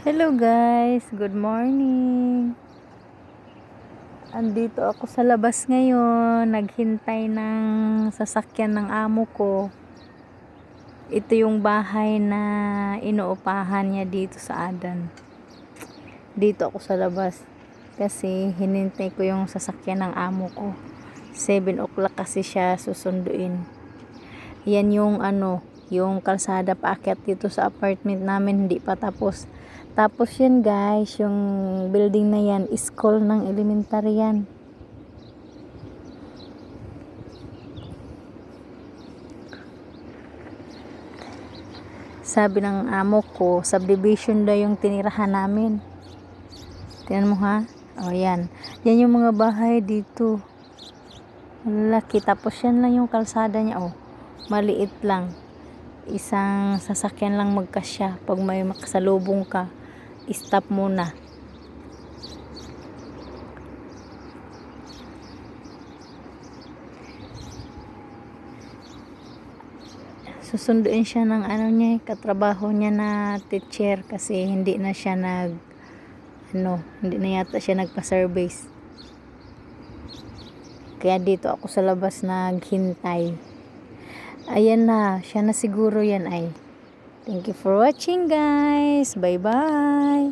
Hello guys, good morning. Andito ako sa labas ngayon, naghintay ng sasakyan ng amo ko. Ito yung bahay na inuupahan niya dito sa Adan. Dito ako sa labas kasi hinintay ko yung sasakyan ng amo ko. 7 o'clock kasi siya susunduin. Yan yung ano, yung kalsada paakyat dito sa apartment namin hindi pa tapos. Tapos yan guys, yung building na yan, school ng elementary yan. Sabi ng amo ko, subdivision daw yung tinirahan namin. Tingnan mo ha. O yan. Yan yung mga bahay dito. Laki. Tapos yan lang yung kalsada niya. O. Maliit lang. Isang sasakyan lang magkasya. Pag may makasalubong ka, stop muna. Susunduin siya ng ano niya, eh, katrabaho niya na teacher kasi hindi na siya nag ano, hindi na yata siya nagpa-service. Kaya dito ako sa labas naghintay. Ayan na, siya na siguro yan ay. Thank you for watching guys. Bye bye.